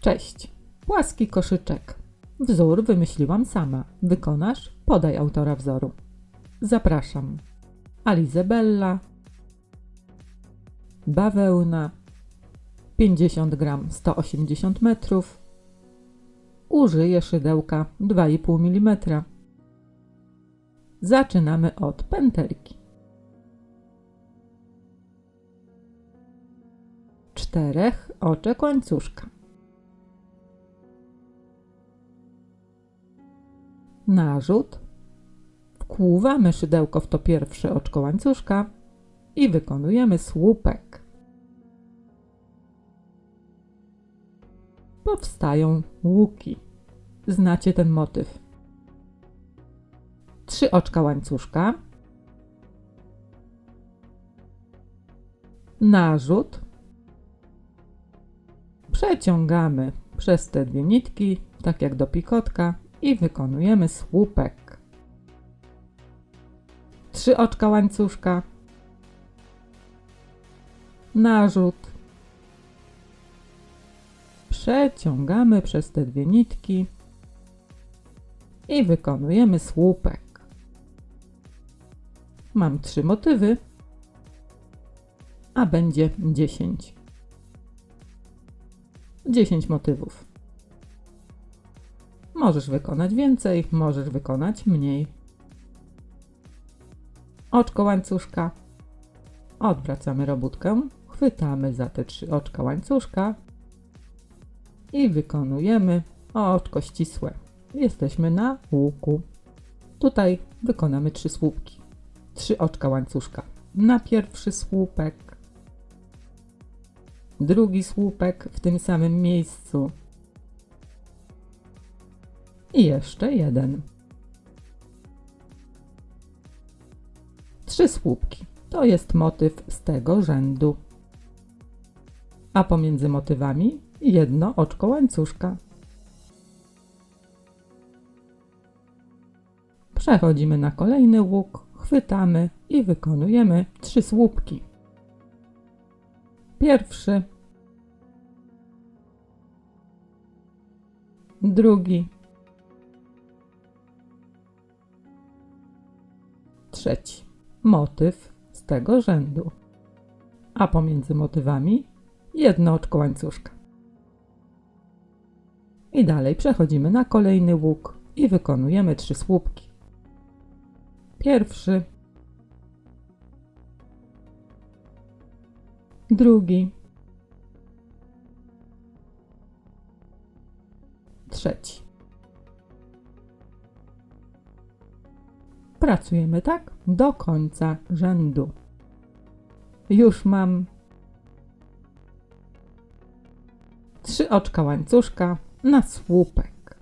Cześć. Płaski koszyczek. Wzór wymyśliłam sama. Wykonasz? Podaj autora wzoru. Zapraszam. Alizebella. Bawełna. 50 gram 180 metrów. Użyję szydełka 2,5 mm. Zaczynamy od pętelki. Czterech oczek łańcuszka. Narzut. Wkłuwamy szydełko w to pierwsze oczko łańcuszka i wykonujemy słupek. Powstają łuki. Znacie ten motyw. Trzy oczka łańcuszka. Narzut. Przeciągamy przez te dwie nitki, tak jak do pikotka, i wykonujemy słupek. Trzy oczka łańcuszka. Narzut. Przeciągamy przez te dwie nitki i wykonujemy słupek. Mam trzy motywy, a będzie 10. 10 motywów. Możesz wykonać więcej, możesz wykonać mniej. Oczko łańcuszka. Odwracamy robótkę, chwytamy za te trzy oczka łańcuszka i wykonujemy oczko ścisłe. Jesteśmy na łuku. Tutaj wykonamy trzy słupki. Trzy oczka łańcuszka. Na pierwszy słupek, drugi słupek w tym samym miejscu i jeszcze jeden. Trzy słupki. To jest motyw z tego rzędu. A pomiędzy motywami jedno oczko łańcuszka. Przechodzimy na kolejny łuk, chwytamy i wykonujemy trzy słupki. Pierwszy, drugi, trzeci. Motyw z tego rzędu. A pomiędzy motywami jedno oczko łańcuszka. I dalej przechodzimy na kolejny łuk i wykonujemy trzy słupki. Pierwszy, drugi, trzeci. Pracujemy tak do końca rzędu. Już mam trzy oczka łańcuszka na słupek.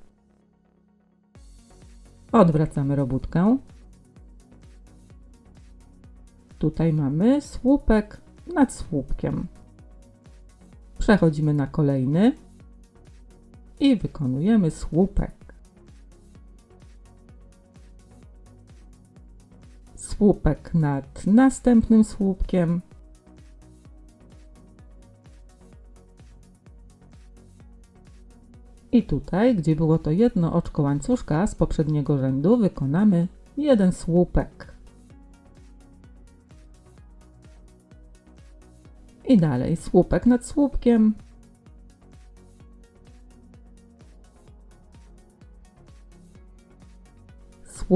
Odwracamy robótkę. Tutaj mamy słupek nad słupkiem. Przechodzimy na kolejny i wykonujemy słupek. Słupek nad następnym słupkiem. I tutaj, gdzie było to jedno oczko łańcuszka z poprzedniego rzędu, wykonamy jeden słupek. I dalej słupek nad słupkiem.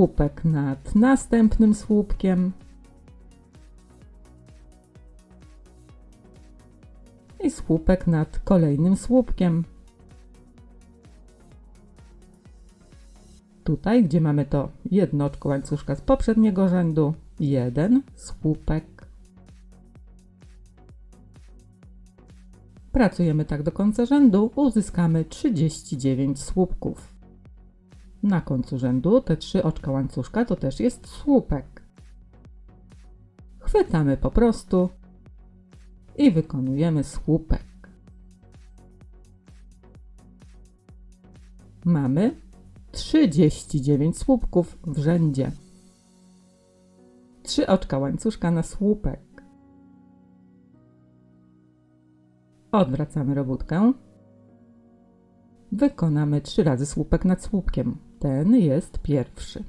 Słupek nad następnym słupkiem. I słupek nad kolejnym słupkiem. Tutaj, gdzie mamy to jedno oczko łańcuszka z poprzedniego rzędu, jeden słupek. Pracujemy tak do końca rzędu, uzyskamy 39 słupków. Na końcu rzędu te trzy oczka łańcuszka to też jest słupek. Chwytamy po prostu i wykonujemy słupek. Mamy 39 słupków w rzędzie. Trzy oczka łańcuszka na słupek. Odwracamy robótkę. wykonamy trzy razy słupek nad słupkiem. Ten jest pierwszy.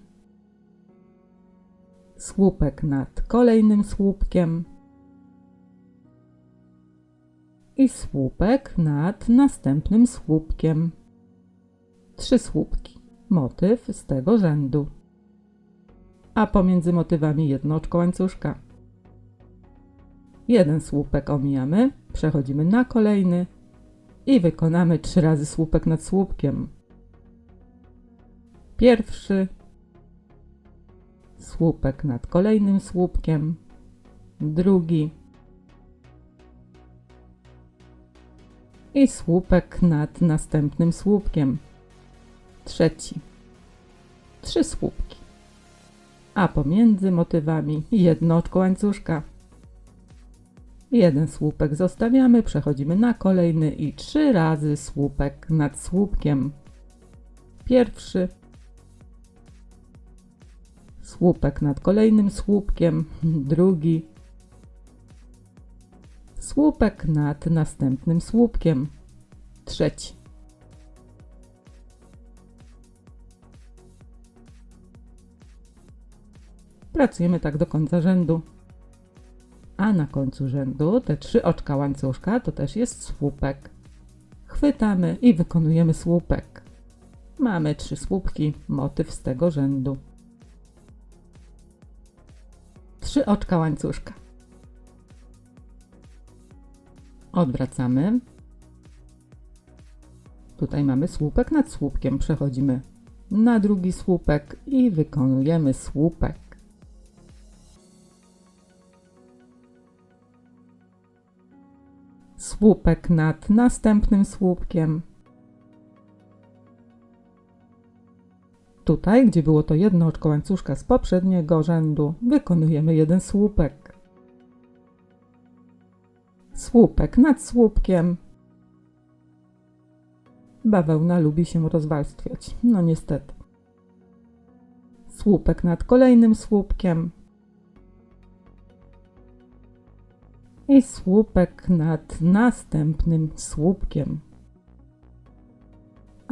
Słupek nad kolejnym słupkiem i słupek nad następnym słupkiem. Trzy słupki. Motyw z tego rzędu. A pomiędzy motywami jedno oczko łańcuszka. Jeden słupek omijamy, przechodzimy na kolejny i wykonamy trzy razy słupek nad słupkiem. Pierwszy słupek nad kolejnym słupkiem, drugi i słupek nad następnym słupkiem, trzeci. Trzy słupki, a pomiędzy motywami jedno oczko łańcuszka. Jeden słupek zostawiamy, przechodzimy na kolejny i trzy razy słupek nad słupkiem. Pierwszy. Słupek nad kolejnym słupkiem. Drugi. Słupek nad następnym słupkiem. Trzeci. Pracujemy tak do końca rzędu a na końcu rzędu te trzy oczka łańcuszka to też jest słupek. Chwytamy i wykonujemy słupek. Mamy trzy słupki, motyw z tego rzędu. Trzy oczka łańcuszka. Odwracamy. Tutaj mamy słupek nad słupkiem. Przechodzimy na drugi słupek i wykonujemy słupek. słupek nad następnym słupkiem. Tutaj, gdzie było to jedno oczko łańcuszka z poprzedniego rzędu, wykonujemy jeden słupek. Słupek nad słupkiem. Bawełna lubi się rozwarstwiać, no niestety. Słupek nad kolejnym słupkiem. i słupek nad następnym słupkiem.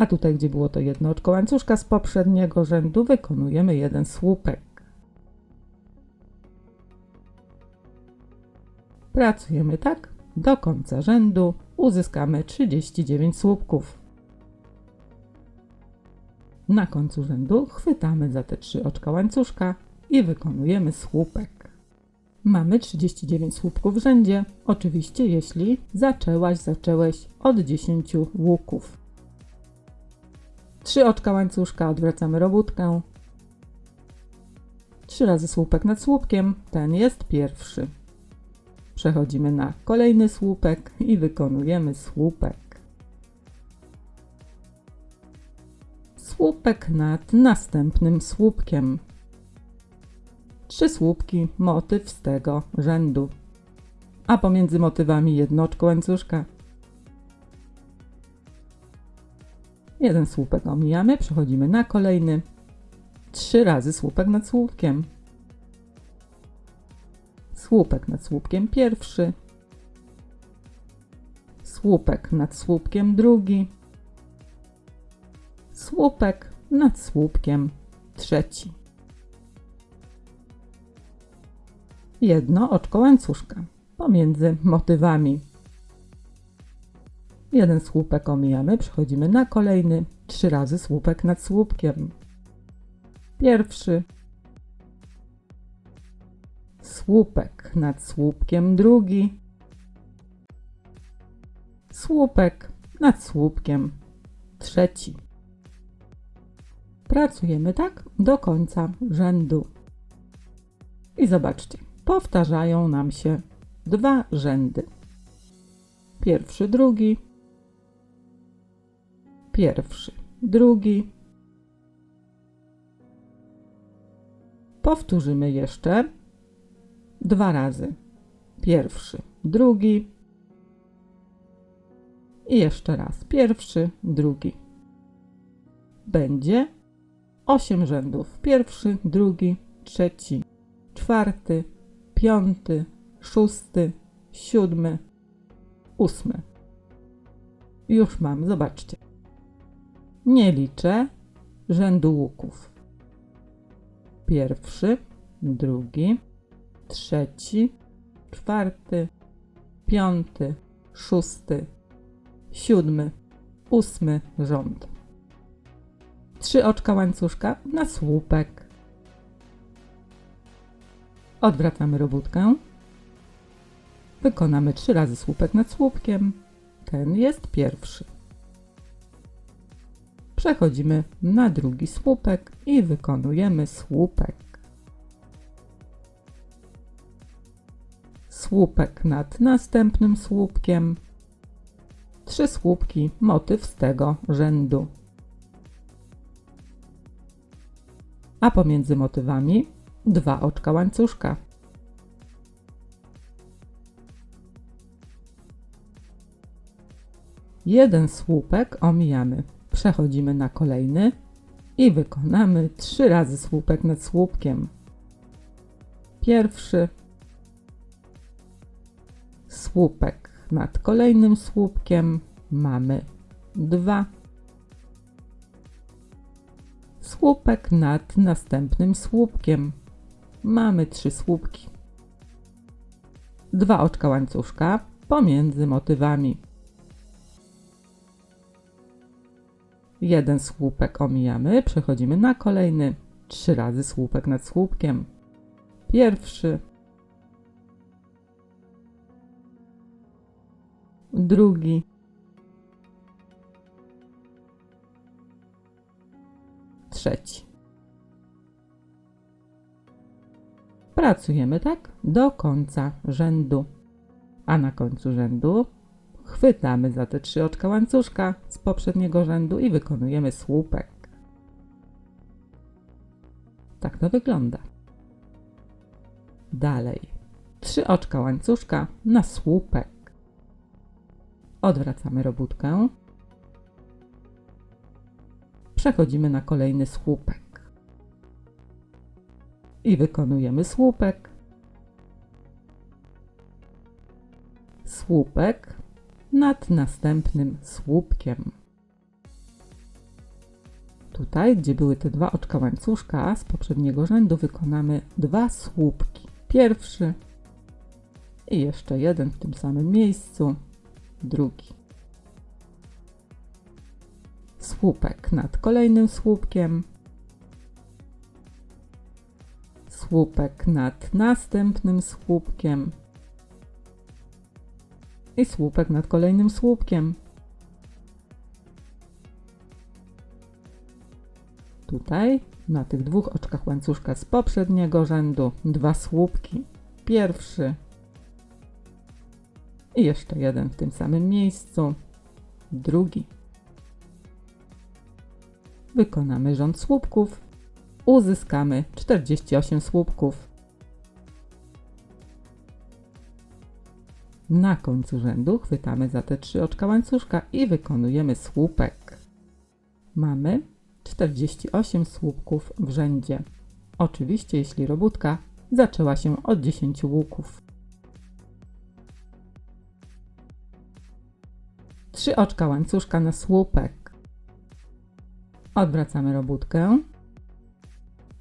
A tutaj, gdzie było to jedno oczko łańcuszka z poprzedniego rzędu, wykonujemy jeden słupek. Pracujemy tak do końca rzędu, uzyskamy 39 słupków. Na końcu rzędu chwytamy za te trzy oczka łańcuszka i wykonujemy słupek. Mamy 39 słupków w rzędzie, oczywiście jeśli zaczęłaś, zaczęłeś od 10 łuków. Trzy oczka łańcuszka, odwracamy robótkę. Trzy razy słupek nad słupkiem, ten jest pierwszy. Przechodzimy na kolejny słupek i wykonujemy słupek. Słupek nad następnym słupkiem trzy słupki, motyw z tego rzędu, a pomiędzy motywami jednoczko łańcuszka. Jeden słupek omijamy, przechodzimy na kolejny. Trzy razy słupek nad słupkiem. Słupek nad słupkiem pierwszy. Słupek nad słupkiem drugi. Słupek nad słupkiem trzeci. jedno oczko łańcuszka pomiędzy motywami. Jeden słupek omijamy, przechodzimy na kolejny, trzy razy słupek nad słupkiem. Pierwszy, słupek nad słupkiem drugi, słupek nad słupkiem trzeci. Pracujemy tak do końca rzędu. I zobaczcie, powtarzają nam się dwa rzędy. Pierwszy, drugi, pierwszy, drugi. Powtórzymy jeszcze dwa razy. Pierwszy, drugi. I jeszcze raz. Pierwszy, drugi. Będzie osiem rzędów. Pierwszy, drugi, trzeci, czwarty, piąty, szósty, siódmy, ósmy. Już mam, zobaczcie. Nie liczę rzędu łuków. Pierwszy, drugi, trzeci, czwarty, piąty, szósty, siódmy, ósmy rząd. Trzy oczka łańcuszka na słupek. Odwracamy robótkę. Wykonamy trzy razy słupek nad słupkiem. Ten jest pierwszy. Przechodzimy na drugi słupek i wykonujemy słupek. Słupek nad następnym słupkiem. Trzy słupki, motyw z tego rzędu. A pomiędzy motywami dwa oczka łańcuszka. Jeden słupek omijamy. Przechodzimy na kolejny i wykonamy trzy razy słupek nad słupkiem. Pierwszy słupek nad kolejnym słupkiem mamy dwa. Słupek nad następnym słupkiem mamy trzy słupki. Dwa oczka łańcuszka pomiędzy motywami. Jeden słupek omijamy, przechodzimy na kolejny. Trzy razy słupek nad słupkiem. Pierwszy. Drugi. Trzeci. Pracujemy tak do końca rzędu. A na końcu rzędu chwytamy za te trzy oczka łańcuszka z poprzedniego rzędu i wykonujemy słupek. Tak to wygląda. Dalej. Trzy oczka łańcuszka na słupek. Odwracamy robótkę. Przechodzimy na kolejny słupek. I wykonujemy słupek. Słupek nad następnym słupkiem. Tutaj, gdzie były te dwa oczka łańcuszka z poprzedniego rzędu, wykonamy dwa słupki. Pierwszy i jeszcze jeden w tym samym miejscu, drugi. Słupek nad kolejnym słupkiem. Słupek nad następnym słupkiem i słupek nad kolejnym słupkiem. Tutaj na tych dwóch oczkach łańcuszka z poprzedniego rzędu dwa słupki. Pierwszy i jeszcze jeden w tym samym miejscu. Drugi. Wykonamy rząd słupków. Uzyskamy 48 słupków. Na końcu rzędu chwytamy za te trzy oczka łańcuszka i wykonujemy słupek. Mamy 48 słupków w rzędzie. Oczywiście, jeśli robótka zaczęła się od 10 łuków. Trzy oczka łańcuszka na słupek. Odwracamy robótkę.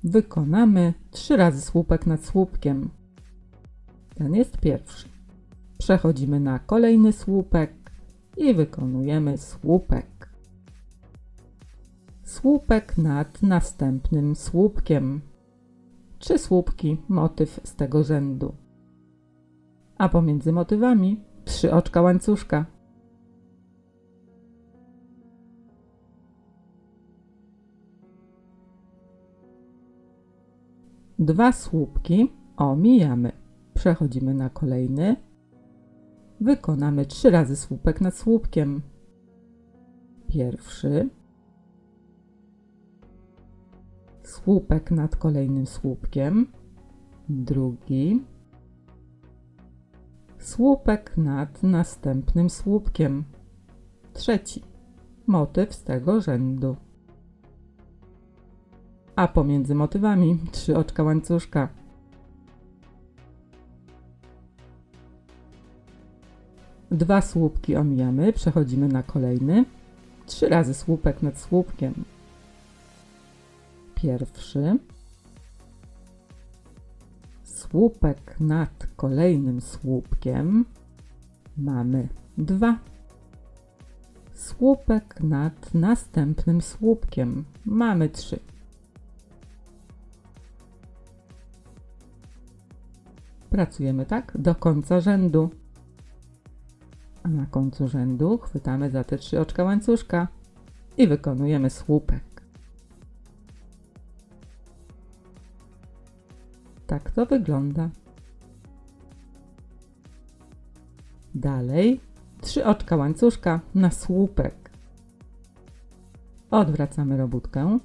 Wykonamy trzy razy słupek nad słupkiem. Ten jest pierwszy. Przechodzimy na kolejny słupek i wykonujemy słupek. Słupek nad następnym słupkiem. Trzy słupki, motyw z tego rzędu. A pomiędzy motywami trzy oczka łańcuszka. Dwa słupki omijamy. Przechodzimy na kolejny wykonamy trzy razy słupek nad słupkiem. Pierwszy, słupek nad kolejnym słupkiem, drugi, słupek nad następnym słupkiem, trzeci, motyw z tego rzędu. A pomiędzy motywami trzy oczka łańcuszka. Dwa słupki omijamy, przechodzimy na kolejny. trzy razy słupek nad słupkiem. Pierwszy. Słupek nad kolejnym słupkiem. Mamy dwa. Słupek nad następnym słupkiem. Mamy trzy. Pracujemy tak do końca rzędu. A na końcu rzędu chwytamy za te trzy oczka łańcuszka i wykonujemy słupek. Tak to wygląda. Dalej trzy oczka łańcuszka na słupek. Odwracamy robótkę.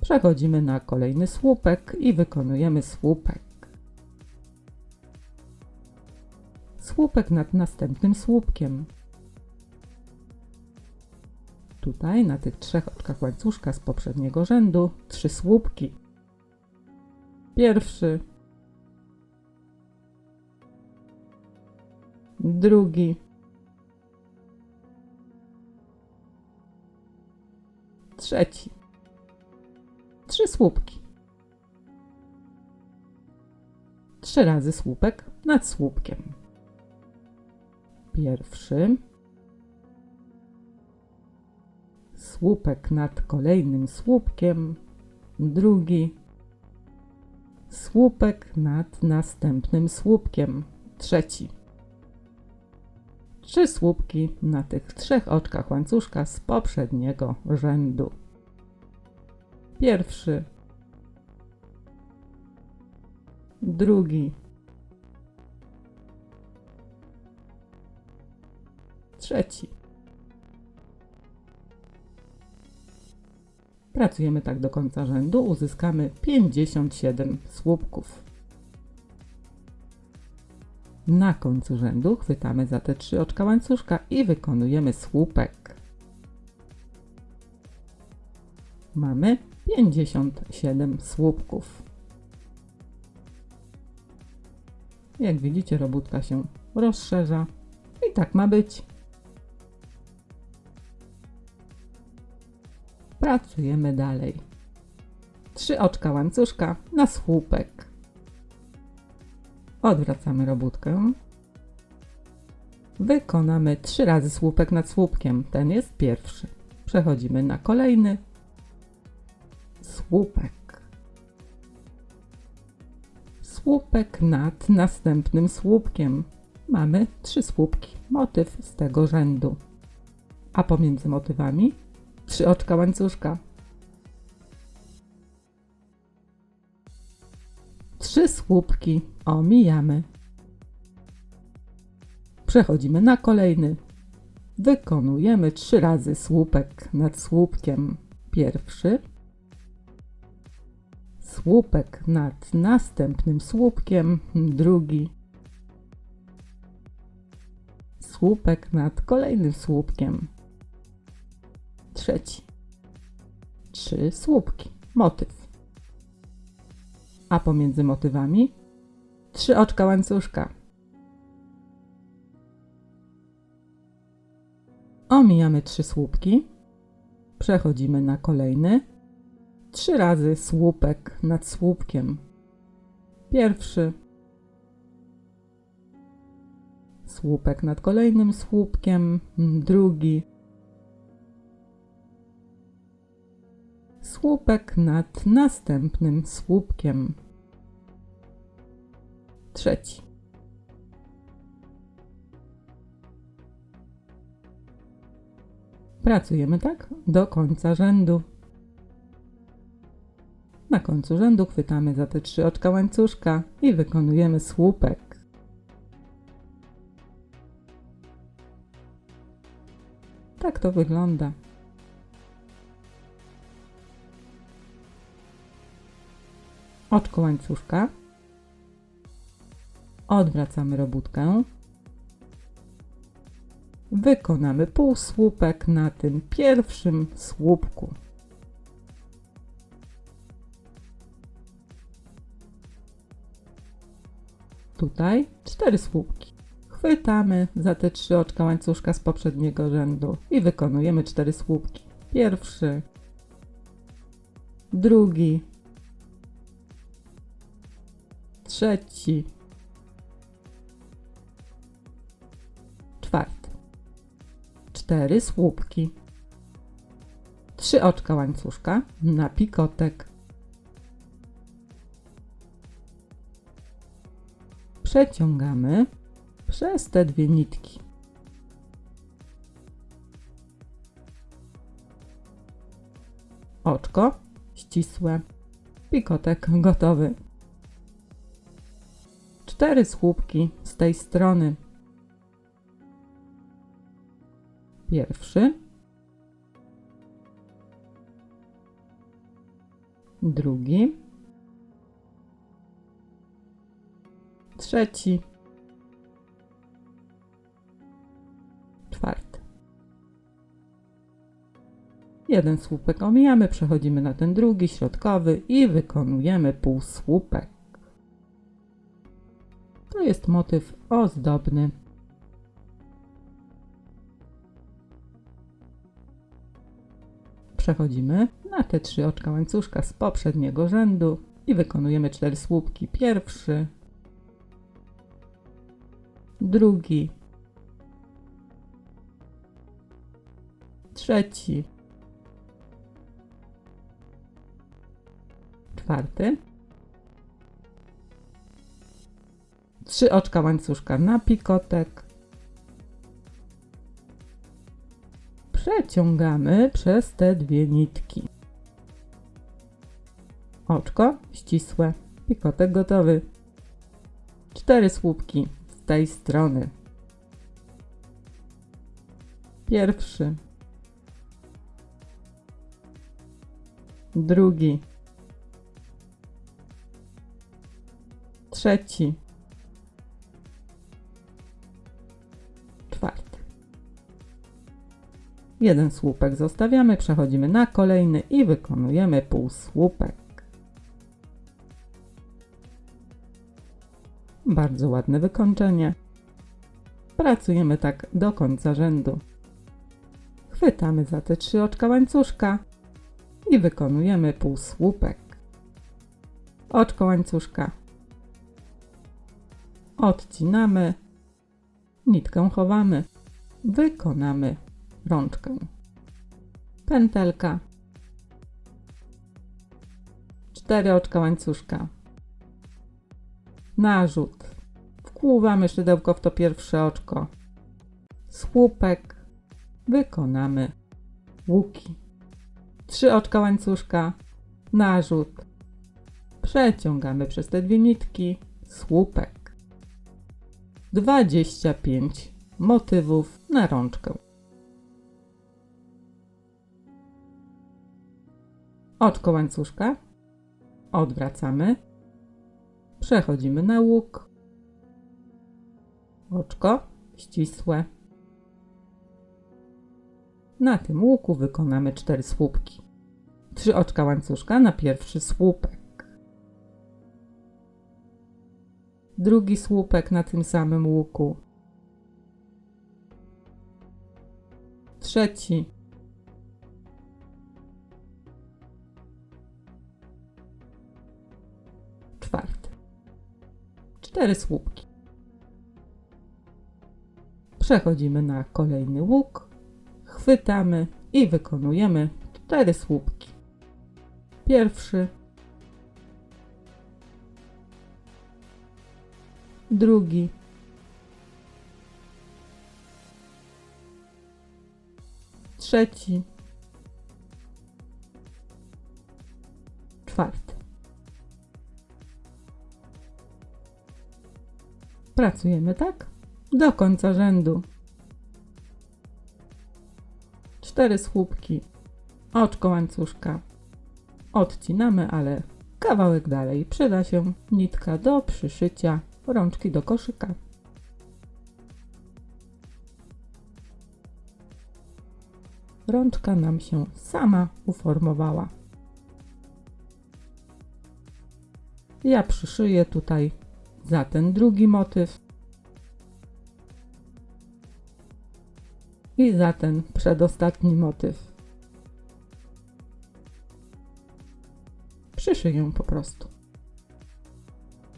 Przechodzimy na kolejny słupek i wykonujemy słupek. Słupek nad następnym słupkiem. Tutaj na tych trzech oczkach łańcuszka z poprzedniego rzędu trzy słupki. Pierwszy, drugi, trzeci. Trzy słupki. Trzy razy słupek nad słupkiem. Pierwszy. Słupek nad kolejnym słupkiem. Drugi. Słupek nad następnym słupkiem. Trzeci. Trzy słupki na tych trzech oczkach łańcuszka z poprzedniego rzędu. Pierwszy. Drugi. Trzeci. Pracujemy tak do końca rzędu, uzyskamy 57 słupków. Na końcu rzędu chwytamy za te trzy oczka łańcuszka i wykonujemy słupek. Mamy 57 słupków. Jak widzicie, robótka się rozszerza i tak ma być. Pracujemy dalej. Trzy oczka łańcuszka na słupek. Odwracamy robótkę. Wykonamy trzy razy słupek nad słupkiem. Ten jest pierwszy. Przechodzimy na kolejny. Słupek. Słupek nad następnym słupkiem. Mamy trzy słupki. Motyw z tego rzędu. A pomiędzy motywami trzy oczka łańcuszka. Trzy słupki omijamy. Przechodzimy na kolejny. Wykonujemy trzy razy słupek nad słupkiem. Pierwszy. Słupek nad następnym słupkiem. Drugi. Słupek nad kolejnym słupkiem trzeci. Trzy słupki. Motyw. A pomiędzy motywami trzy oczka łańcuszka. Omijamy trzy słupki. Przechodzimy na kolejny. Trzy razy słupek nad słupkiem. Pierwszy. Słupek nad kolejnym słupkiem. Drugi słupek nad następnym słupkiem. Trzeci. Pracujemy tak do końca rzędu. Na końcu rzędu chwytamy za te trzy oczka łańcuszka i wykonujemy słupek. Tak to wygląda. Oczko łańcuszka, odwracamy robótkę, wykonamy półsłupek na tym pierwszym słupku. Tutaj cztery słupki. Chwytamy za te trzy oczka łańcuszka z poprzedniego rzędu i wykonujemy cztery słupki. Pierwszy, drugi, trzeci, czwarty. Cztery słupki. Trzy oczka łańcuszka na pikotek. Przeciągamy przez te dwie nitki. Oczko ścisłe, pikotek gotowy. Cztery słupki z tej strony. Pierwszy, drugi, trzeci, czwarty. Jeden słupek omijamy, przechodzimy na ten drugi, środkowy i wykonujemy półsłupek. To jest motyw ozdobny. Przechodzimy na te trzy oczka łańcuszka z poprzedniego rzędu i wykonujemy cztery słupki. Pierwszy, drugi, trzeci, czwarty. Trzy oczka łańcuszka na pikotek. Przeciągamy przez te dwie nitki. Oczko ścisłe, pikotek gotowy. Cztery słupki z tej strony. Pierwszy. Drugi. Trzeci. Jeden słupek zostawiamy, przechodzimy na kolejny i wykonujemy półsłupek. Bardzo ładne wykończenie. Pracujemy tak do końca rzędu. Chwytamy za te trzy oczka łańcuszka i wykonujemy półsłupek. Oczko łańcuszka. Odcinamy. Nitkę chowamy. Wykonamy rączkę. Pętelka. Cztery oczka łańcuszka. Narzut. Wkłuwamy szydełko w to pierwsze oczko. Słupek. Wykonamy łuki. Trzy oczka łańcuszka. Narzut. Przeciągamy przez te dwie nitki. Słupek. 25 motywów na rączkę. Oczko łańcuszka. Odwracamy. Przechodzimy na łuk. Oczko ścisłe. Na tym łuku wykonamy cztery słupki. Trzy oczka łańcuszka na pierwszy słupek. Drugi słupek na tym samym łuku. Trzeci. 4 słupki. Przechodzimy na kolejny łuk, chwytamy i wykonujemy 4 słupki. Pierwszy, drugi, trzeci, czwarty. Pracujemy tak do końca rzędu. Cztery słupki, oczko łańcuszka. Odcinamy, ale kawałek dalej przyda się nitka do przyszycia rączki do koszyka. Rączka nam się sama uformowała. Ja przyszyję tutaj za ten drugi motyw. I za ten przedostatni motyw przyszyję po prostu.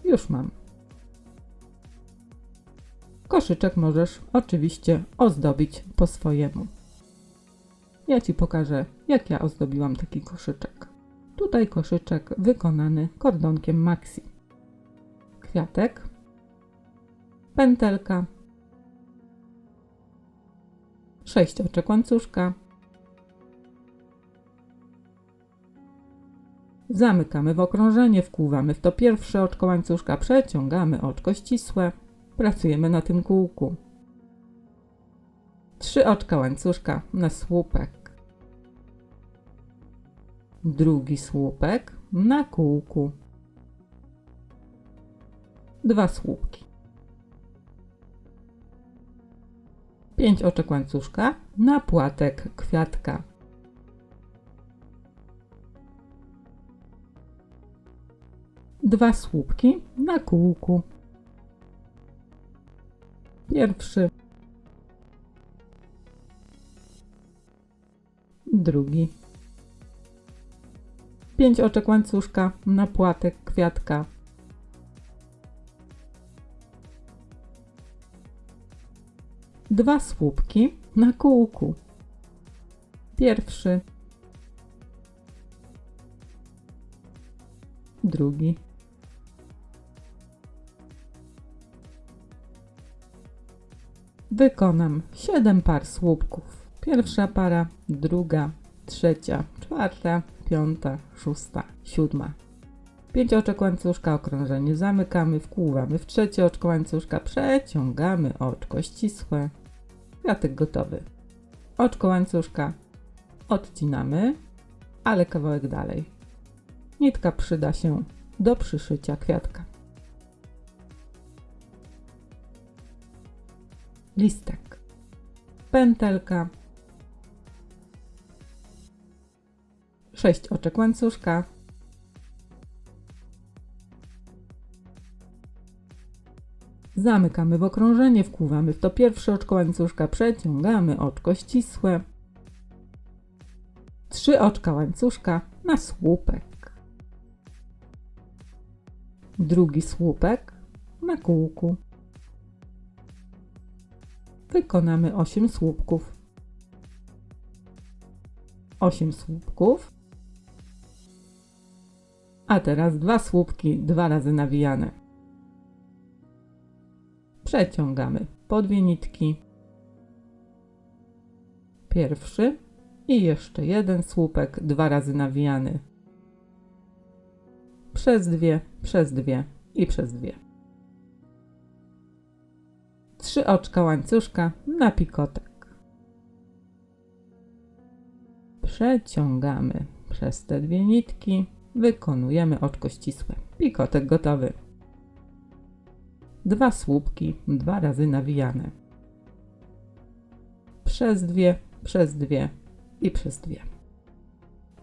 Już mam. Koszyczek możesz oczywiście ozdobić po swojemu. Ja Ci pokażę, jak ja ozdobiłam taki koszyczek. Tutaj koszyczek wykonany kordonkiem maxi. Kwiatek, pętelka, sześć oczek łańcuszka, Zamykamy w okrążenie, wkłuwamy w to pierwsze oczko łańcuszka, przeciągamy oczko ścisłe, pracujemy na tym kółku. Trzy oczka łańcuszka na słupek. Drugi słupek na kółku. Dwa słupki. Pięć oczek łańcuszka na płatek kwiatka. dwa słupki na kółku. Pierwszy, drugi. Pięć oczek łańcuszka na płatek kwiatka. Dwa słupki na kółku. Pierwszy, drugi. Wykonam 7 par słupków. Pierwsza para, druga, trzecia, czwarta, piąta, szósta, siódma. Pięć oczek łańcuszka, okrążenie zamykamy, wkłuwamy w trzecie oczko łańcuszka, przeciągamy oczko ścisłe. Kwiatek gotowy. Oczko łańcuszka odcinamy, ale kawałek dalej. Nitka przyda się do przyszycia kwiatka. listek, pętelka, sześć oczek łańcuszka, Zamykamy w okrążenie, wkłuwamy w to pierwsze oczko łańcuszka, przeciągamy oczko ścisłe. Trzy oczka łańcuszka na słupek. Drugi słupek na kółku wykonamy 8 słupków. 8 słupków. A teraz dwa słupki dwa razy nawijane. Przeciągamy po dwie nitki. Pierwszy i jeszcze jeden słupek dwa razy nawijany. Przez dwie, przez dwie i przez dwie trzy oczka łańcuszka na pikotek. Przeciągamy przez te dwie nitki, wykonujemy oczko ścisłe. Pikotek gotowy. Dwa słupki, dwa razy nawijane. Przez dwie, przez dwie i przez dwie.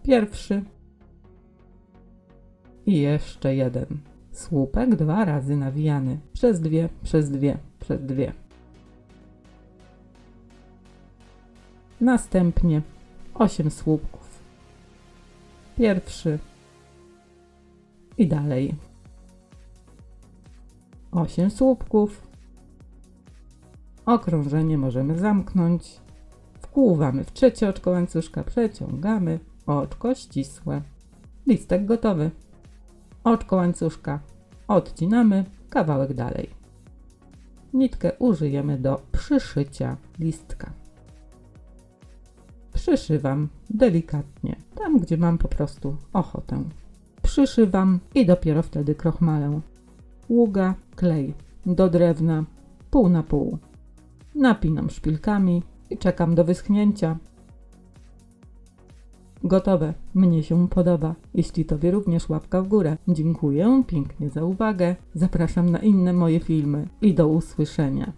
Pierwszy i jeszcze jeden słupek dwa razy nawijany przez dwie, przez dwie, przez dwie. Następnie 8 słupków. Pierwszy i dalej. 8 słupków. Okrążenie możemy zamknąć. Wkłuwamy w trzecie oczko łańcuszka, przeciągamy oczko ścisłe. Listek gotowy. Oczko łańcuszka odcinamy kawałek dalej. Nitkę użyjemy do przyszycia listka przyszywam delikatnie, tam gdzie mam po prostu ochotę. Przyszywam i dopiero wtedy krochmalę. Ługa, klej do drewna, pół na pół. Napinam szpilkami i czekam do wyschnięcia. Gotowe. Mnie się podoba. Jeśli Tobie również łapka w górę. Dziękuję pięknie za uwagę. Zapraszam na inne moje filmy i do usłyszenia.